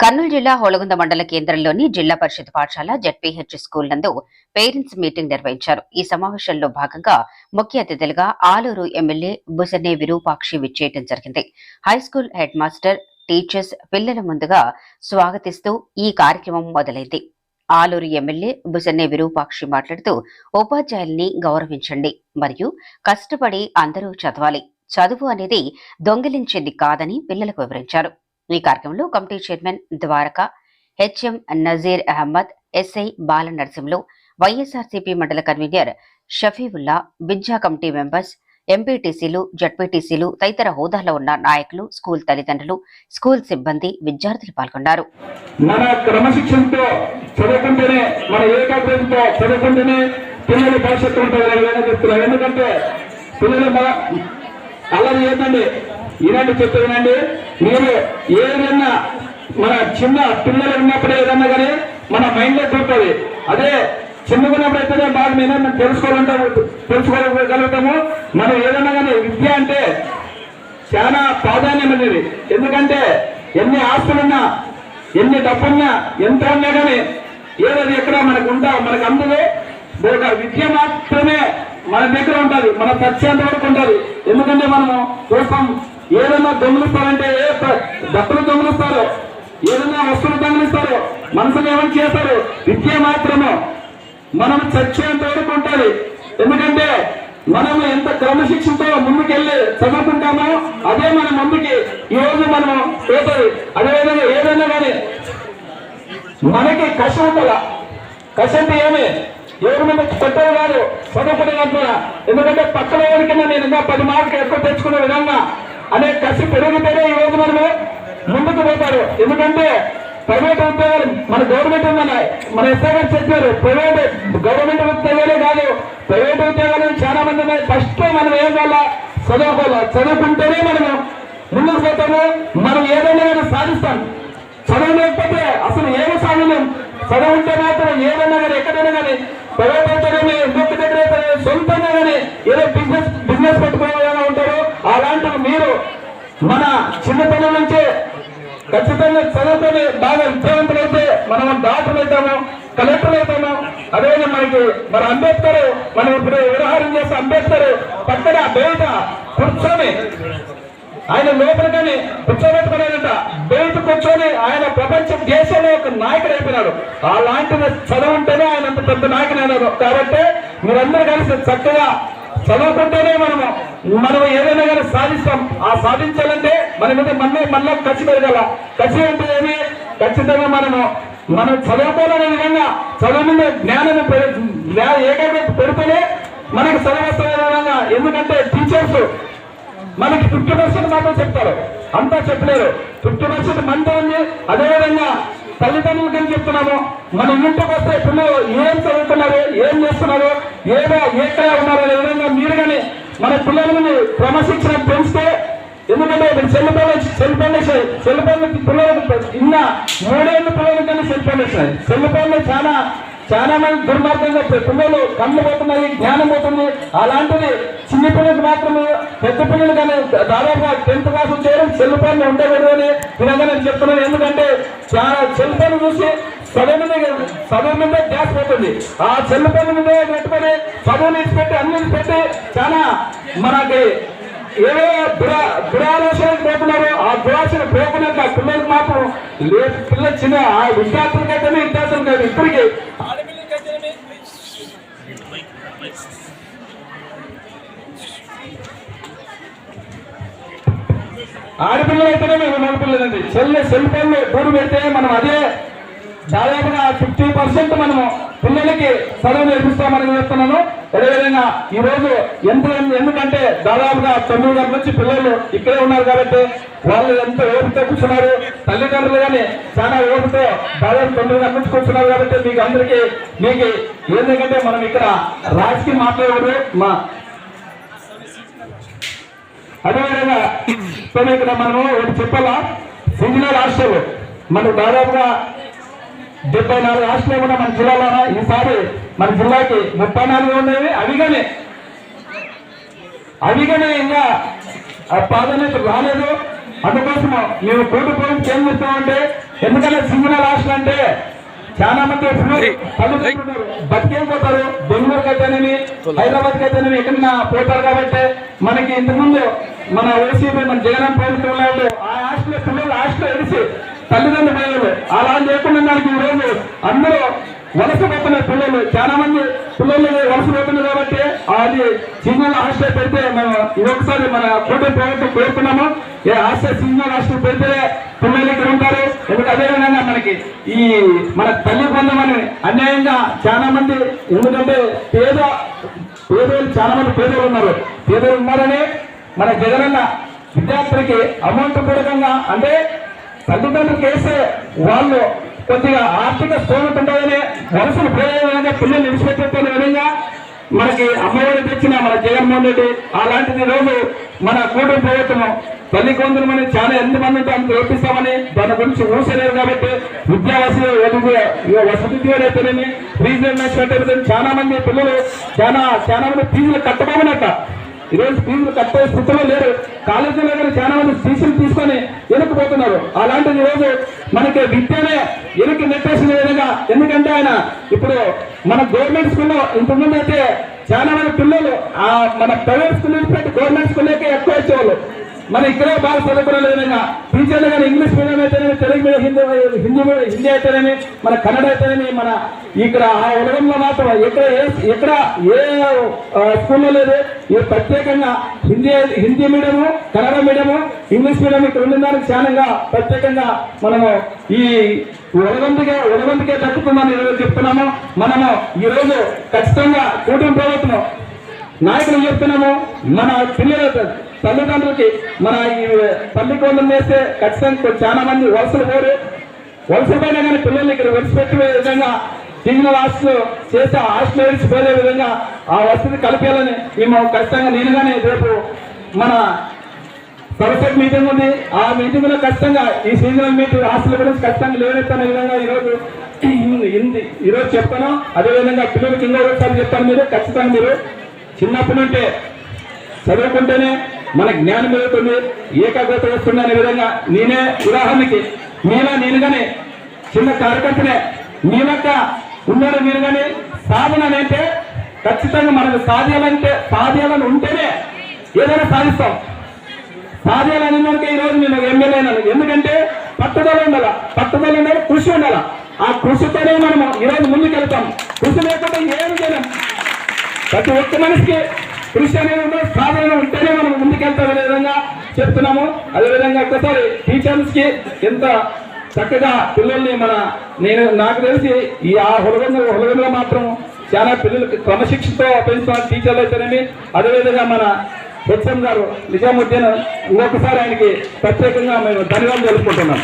కర్నూలు జిల్లా హోళగుంద మండల కేంద్రంలోని జిల్లా పరిషత్ పాఠశాల జడ్పీహెచ్ స్కూల్ నందు పేరెంట్స్ మీటింగ్ నిర్వహించారు. ఈ సమావేశంలో భాగంగా ముఖ్య అతిథులుగా ఆలూరు ఎమ్మెల్యే బుసనే విరూపాక్షి విచ్చేయటం జరిగింది. హైస్కూల్ హెడ్ మాస్టర్ టీచర్స్ పిల్లల ముందుగా స్వాగతిస్తూ ఈ కార్యక్రమం మొదలైంది. ఆలూరు ఎమ్మెల్యే బుసన్నే విరూపాక్షి మాట్లాడుతూ ఉపాధ్యాయుల్ని గౌరవించండి మరియు కష్టపడి అందరూ చదవాలి. చదువు అనేది దొంగిలించేది కాదని పిల్లలకు వివరించారు. ఈ కార్యక్రమంలో committee chairman Dwaraka HM Nazir Ahmed SI Bala Narasimhulu YSRCP mandal convener Shafiulla విద్యా కమిటీ మెంబర్స్ ఎంపీటీసీలు జడ్పీటీసీలు తదితర హోదాలో ఉన్న నాయకులు స్కూల్ తల్లిదండ్రులు స్కూల్ సిబ్బంది విద్యార్థులు పాల్గొన్నారు. మన క్రమశిక్షణతో చదువుకుంటేనే మన ఏకాగ్రతతో చదువుకుంటేనే పిల్లల భవిష్యత్తు ఉంటుంది ఎందుకంటే పిల్లలు ఏంటండి? ఇలాంటి చెప్తే వినండి. మీరు ఏదన్నా మన చిన్న పిల్లలు ఉన్నప్పుడు ఏదన్నా కానీ మన మైండ్లో దొరుకుతుంది. అదే చిన్నకున్నప్పుడు అయితేనే బాగా మీద మనం తెలుసుకోగలుగుతాము తెలుసుకోగలుగుతాము. మనం ఏదన్నా కానీ విద్య అంటే చాలా ప్రాధాన్యమైనది ఎందుకంటే ఎన్ని ఆస్తులున్నా ఎన్ని డబ్బున్నా ఎంత ఉన్నా కానీ ఏదది ఎక్కడ మనకు ఉంటా మనకు అందదు ఒక విద్య మాత్రమే మన దగ్గర ఉంటుంది. మన సత్యాంత వరకు ఉంటుంది. ఎందుకంటే మనము కోసం ఏదైనా దొంగిలిస్తారంటే ఏ ప- డబ్బులు దొంగిలిస్తారు? ఏదైనా వస్తువులు దొంగిలిస్తారు? మనసులు ఏమైనా చేస్తారు? విద్య మాత్రము. మనం చచ్చేంత వరకు ఉంటుంది. ఎందుకంటే మనం ఎంత క్రమశిక్షణతో ముందుకెళ్ళి చదువుకుంటామో అదే మన ముందుకి ఈ రోజు మనం పోతుంది. అదేవిధంగా ఏదైనా కానీ మనకి కష్టం ఉండాల? కష్టం ఏమి? ఎవరి మీద కొట్టేది కాదు. చదువుకునే ఎందుకంటే పక్కన ఎవరికైనా నేను ఇంకా పది మార్కులు ఎక్కువ తెచ్చుకునే విధంగా అనే కసి పెరిగితేనే ఈ రోజు మనము ముందుకు పోతారు. ఎందుకంటే ప్రైవేట్ ఉద్యోగాలు మన గవర్నమెంట్ ఉందన్న మన ఎస్ఐ గారు చెప్పారు ప్రైవేట్ గవర్నమెంట్ ఉద్యోగాలే కాదు ప్రైవేట్ ఉద్యోగాలు చాలా మంది ఉన్నాయి. ఫస్ట్ మనం ఏం కావాలా చదువుకోవాలా? చదువుకుంటేనే మనము ముందుకు పోతాము. మనం ఏదైనా కానీ సాధిస్తాం. చదువు లేకపోతే అసలు ఏమి సాధనం చదువు ఉంటే మాత్రం ఏదైనా కానీ ఎక్కడైనా కానీ ప్రైవేట్ ఉద్యోగం ఇంకొక దగ్గర సొంతంగా కానీ ఏదో బిజినెస్ బిజినెస్ పెట్టుకునే విధంగా ఉంటారు. అలాంటివి మీరు మన చిన్నతనం నుంచే ఖచ్చితంగా చదువుకొని బాగా విద్యావంతులైతే మనం డాక్టర్లు అవుతాము కలెక్టర్ అవుతాము. అదేవిధంగా మనకి మన అంబేద్కర్ మనం ఇప్పుడు వ్యవహారం చేసే అంబేద్కర్ పక్కన బయట కూర్చొని ఆయన లోపలికని కూర్చోబెట్టుకున్నాడంట. బయట కూర్చొని ఆయన ప్రపంచ దేశంలో ఒక నాయకుడు అయిపోయినాడు. అలాంటి చదువు ఉంటేనే ఆయన అంత పెద్ద నాయకుడు అయినాడు. కాబట్టి మీరందరూ కలిసి చక్కగా చదువుకుంటేనే మనము మనం ఏదైనా కానీ సాధిస్తాం. ఆ సాధించాలంటే మన మీద మళ్ళీ మళ్ళీ ఖర్చు పెరగాల. ఖర్చు అంటే ఏమి? ఖచ్చితంగా మనము మనం చదువుకోవాలనే విధంగా చదువు మీద జ్ఞానం ఏకాగ్రత పెడితేనే మనకు చదువు వస్తున్న ఎందుకంటే టీచర్స్ మనకి ఫిఫ్టీ పర్సెంట్ మాత్రం చెప్తారు. అంతా చెప్పలేరు. ఫిఫ్టీ పర్సెంట్ మనతో ఉంది. అదేవిధంగా తల్లిదండ్రులకి ఏం చెప్తున్నాము. మన ఇంటికి వస్తే పిల్లలు ఏం చదువుతున్నారు ఏం చేస్తున్నారు ఏదో ఎక్కడ ఉన్నారు అనే విధంగా మీరు కానీ మన పిల్లలని క్రమశిక్షణ పెంచితే ఎందుకంటే ఇప్పుడు సెల్ ఫోన్ సెల్ ఫోన్ వేసాయి సెల్ ఫోన్ పిల్లలకు ఇన్న మూడేళ్ళ పిల్లలకి కానీ సెల్ ఫోన్ వేసినాయి సెల్ ఫోన్ చాలా చాలా మంది దుర్మార్గంగా పిల్లలు కళ్ళు పోతున్నాయి జ్ఞానం పోతుంది. అలాంటిది చిన్న పిల్లలకు మాత్రమే పెద్ద పిల్లలు కానీ దాదాపుగా టెన్త్ క్లాస్ చేయడం సెల్ ఫోన్లు ఉండకూడదు అని విధంగా నేను చెప్తున్నాను. ఎందుకంటే చాలా సెల్ ఫోన్ చూసి చదువు మీద చదువు మీద ధ్యాస పోతుంది. ఆ సెల్ ఫోన్ మీద పెట్టుకొని చదువుని పెట్టి అన్ని పెట్టి చాలా మనకి ఏవో దురా దురాలోచనకు పోతున్నారు. ఆ దురాశను పోకున్నాక పిల్లలకు మాత్రం లేదు పిల్ల చిన్న ఆ విద్యార్థులకైతేనే విద్యార్థులు కాదు. ఇప్పటికీ ఆడపిల్లలు అయితేనే మేము మగపిల్లలండి సెల్ సెల్ ఫోన్లు దూరం పెడితే మనం అదే దాదాపుగా ఫిఫ్టీ పర్సెంట్ మనము పిల్లలకి చదువు నేర్పిస్తామని చెప్తున్నాను. అదేవిధంగా ఈ రోజు ఎంత ఎందుకంటే దాదాపుగా తొమ్మిది గంటల నుంచి పిల్లలు ఇక్కడే ఉన్నారు కాబట్టి వాళ్ళు ఎంత ఓపిక కూర్చున్నారు. తల్లిదండ్రులు కానీ చాలా ఓపికతో దాదాపు తొమ్మిది గంటల నుంచి కూర్చున్నారు కాబట్టి మీకు అందరికీ మీకు ఎందుకంటే మనం ఇక్కడ రాజకీయ మాట్లాడేవారు మా అదేవిధంగా ఇప్పుడు ఇక్కడ మనము ఒకటి చెప్పాలా? సింగిల్ రాష్ట్రాలు. మనకు దాదాపుగా డెబ్బై నాలుగు రాష్ట్రాలు కూడా మన జిల్లాలో ఈసారి మన జిల్లాకి ముప్పై నాలుగు ఉండేవి అవిగానే అవిగానే ఇంకా ఆ ప్రాధాన్యత రాలేదు. అందుకోసం మేము కోటి పోయించి ఏం చేస్తామంటే ఎందుకంటే సింగల్ హాస్టల్ అంటే చాలా మంది పిల్లలు తల్లిదండ్రులు బతికేం పోతారు? బెంగళూరుకి అయితేనేమి హైదరాబాద్కి అయితేనేమి ఎక్కడన్నా పోతారు కాబట్టి మనకి ఇంతకుముందు మన వైసీపీ మన జగన్ ప్రభుత్వం ఆ హాస్టల్ పిల్లలు హాస్టల్ ఎడిసి తల్లిదండ్రులు పోయారు అలా లేకుండా దానికి ఈ రోజు అందరూ వలస పోతున్న పిల్లలు. చాలా మంది పిల్లలు వలస కాబట్టి అది సిగ్నల్ హాస్టల్ పెడితే మేము ఇదొకసారి మన కూటమి ప్రభుత్వం కోరుకున్నాము. ఏ హాస్టల్ సిగ్నల్ హాస్టల్ పెడితే పిల్లలు ఇక్కడ ఉంటారు. ఎందుకంటే అదే విధంగా మనకి ఈ మన తల్లి బంధమని అన్యాయంగా చాలా మంది ఎందుకంటే పేద పేదలు చాలా మంది పేదలు ఉన్నారు. పేదలు ఉన్నారని మన జగనన్న విద్యార్థులకి అమౌంట్ పూర్వకంగా అంటే తల్లిదండ్రులకు వేసే వాళ్ళు కొద్దిగా ఆర్థిక స్థోమత ఉంటుందని వలసలు పోయే పిల్లలు పిల్లల్ని విడిచిపెట్టే విధంగా మనకి అమ్మఒడి తెచ్చిన మన జగన్మోహన్ రెడ్డి అలాంటిది రోజు మన కూటమి ప్రభుత్వం తల్లి కొందరు మనం చాలా ఎంత మంది ఉంటే అంత లోపిస్తామని దాని గురించి ఊసలేరు కాబట్టి విద్యావసతి వసతి అయితేనేమి రీజనల్ కట్టేది చాలా మంది పిల్లలు చాలా చాలా మంది ఫీజులు కట్టబోనట్ట ఈరోజు ఫీజులు కట్టే స్థితిలో లేరు. కాలేజీ దగ్గర చాలా మంది సీసీలు తీసుకొని వెనుకపోతున్నారు అలాంటిది ఈరోజు మనకి విద్యనే వెనుక నెట్టేసిన విధంగా. ఎందుకంటే ఆయన ఇప్పుడు మన గవర్నమెంట్ స్కూల్లో ఇంతకుముందు అయితే చాలా మంది పిల్లలు ఆ మన ప్రైవేట్ స్కూల్ నుంచి పెట్టి గవర్నమెంట్ స్కూల్లోకి ఎక్కువ వచ్చేవాళ్ళు. మన ఇక్కడే బాగా చదువుకునే విధంగా. టీచర్లు కానీ ఇంగ్లీష్ మీడియం అయితేనే తెలుగు మీడియం హిందీ హిందీ మీడియం హిందీ అయితేనేమి మన కన్నడ అయితేనేమి మన ఇక్కడ ఆ ఉలగంలో మాత్రం ఎక్కడ ఏ ఎక్కడ ఏ స్కూల్లో లేదు. ఏ ప్రత్యేకంగా Hindi Hindi medium Kannada medium English medium ఇక్కడ ఉన్న దానికి చాలా ప్రత్యేకంగా మనము ఈ ఉలగందుకే ఉలగందుకే దక్కుతుందని ఈరోజు చెప్తున్నాము. మనము ఈరోజు ఖచ్చితంగా కూటమి ప్రభుత్వం నాయకులు చెప్తున్నాము. మన పిల్లలు తల్లిదండ్రులకి మన ఈ తల్లి కొండలు వేస్తే ఖచ్చితంగా చాలా మంది వలసలు పోరు. వలసపోయినా కానీ పిల్లల్ని ఇక్కడ విడిచిపెట్టే విధంగా సిగ్నల్ హాస్టల్ చేసే ఆ హాస్టల్ విడిచిపోయే విధంగా ఆ వసతి కలిపేయాలని మేము ఖచ్చితంగా నేనుగానే రేపు మన సరస్వతి మీటింగ్ ఉంది. ఆ మీటింగ్లో ఖచ్చితంగా ఈ సీజనల్ మీటింగ్ హాస్టల్ గురించి ఖచ్చితంగా లేవనెత్తాను విధంగా ఈరోజు ఇంది ఈరోజు చెప్తాను. అదేవిధంగా పిల్లలకి ఇంకో ఒకసారి చెప్తాను మీరు. ఖచ్చితంగా మీరు చిన్నప్పటి నుంటే చదువుకుంటేనే మన జ్ఞానం పెరుగుతుంది ఏకాగ్రత వస్తుంది అనే విధంగా నేనే ఉదాహరణకి మీలా నేనుగానే చిన్న కార్యకర్తనే. నేనక్క ఉన్నాడు మీరు కానీ సాధన అంటే ఖచ్చితంగా మనకు సాధ్యాలంటే సాధ్యాలను ఉంటేనే ఏదైనా సాధిస్తాం. సాధ్యాలని మనకి ఈ రోజు నేను ఎమ్మెల్యే అయినాను. ఎందుకంటే పట్టుదల ఉండాల పట్టుదల ఉండాలి కృషి ఉండాల. ఆ కృషితోనే మనము ఈ రోజు ముందుకెళ్తాం. కృషి లేకపోతే ఏమి చేయలేం. ప్రతి ఒక్క మనిషికి కృషి అనేది సాధన ఉంటేనే మనం ముందుకెళ్తామనే విధంగా చెప్తున్నాము. అదేవిధంగా ఒక్కసారి టీచర్స్కి ఎంత చక్కగా పిల్లల్ని మన నేను నాకు తెలిసి ఈ ఆ హులగంలో హులగంలో మాత్రం చాలా పిల్లలకి క్రమశిక్షణతో పెంచుతున్నారు టీచర్లు అయితేనేమి. అదేవిధంగా మన హెచ్ఎం గారు నిజాముద్దీన్ ఇంకొకసారి ఆయనకి ప్రత్యేకంగా మేము ధన్యవాదాలు తెలుపుకుంటున్నాం.